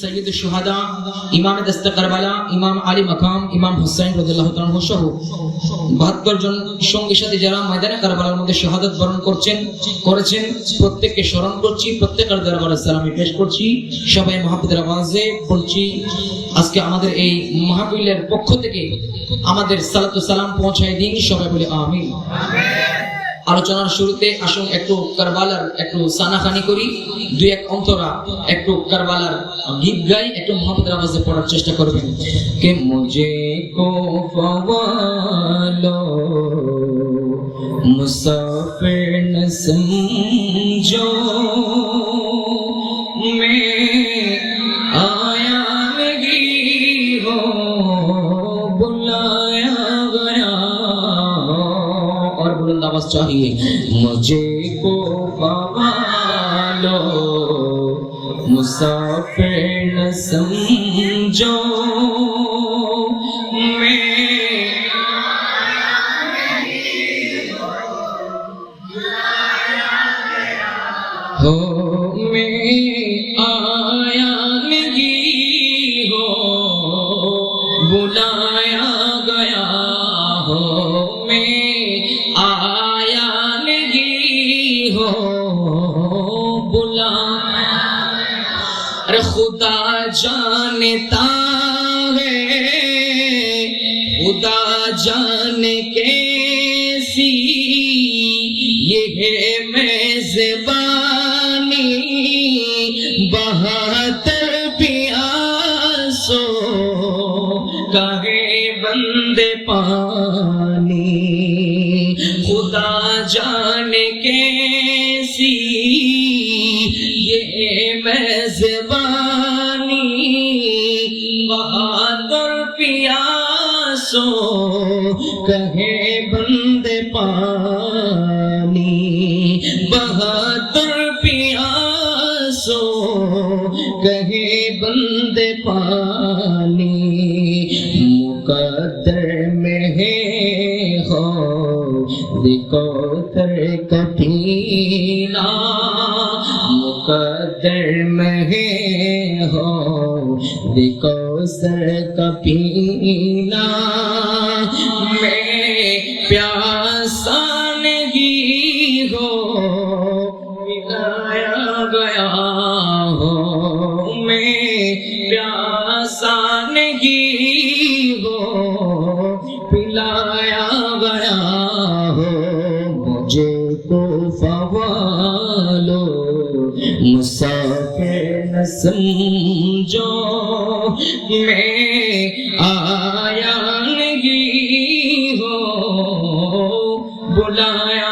সৈয়দ ইমাম কারবালা, ইমাম আলী মাকাম, ইমাম হুসাইন সহ 72 জন সাথে যারা ময়দানে কারবালার মধ্যে বরণ করছেন, করেছেন, প্রত্যেককে স্মরণ করছি, প্রত্যেকের দরবারে সালামি পেশ করছি। সবাই মহাপদের আওয়াজে বলছি, আজকে আমাদের এই মাহফিলের পক্ষ থেকে আমাদের সালাতু সালাম পৌঁছায় দিন, সবাই বলে আমিন। আলোচনার শুরুতে আসুন একটু কারবালার একটু সানাখানি করি দুই এক অন্তরা একটু কারবালার গীত গাই একটু মোহাম্মদের আওয়াজে পড়ার চেষ্টা করবেন কে মুঝে কো ফওয়ালো মুসাফির ন সমঝো मैं आया नहीं हो चाहिए मुझे को पवालो मुसाफिर न समझो मैं हो मैं आया नहीं हो बुलाया ہو بلا۔ خدا جانتا ہے، خدا جان کیسی؟ یہ ہے میں زبانی بہتر پیاسو کہے بند پانی۔ خدا جان یہ میزبانی بہادر پیاسو کہے بند پانی بہادر پیاسو کہے بند پانی، مقدر میں ہے کوثر کا پینا مقدر میں ہے ہو کوثر کا پینا میں پیاسا نہیں ہو، ملایا گیا ہو، میں پیاسا نہیں ہو، پلا लो मुसाफिर समझो मैं आया नहीं हो बुलाया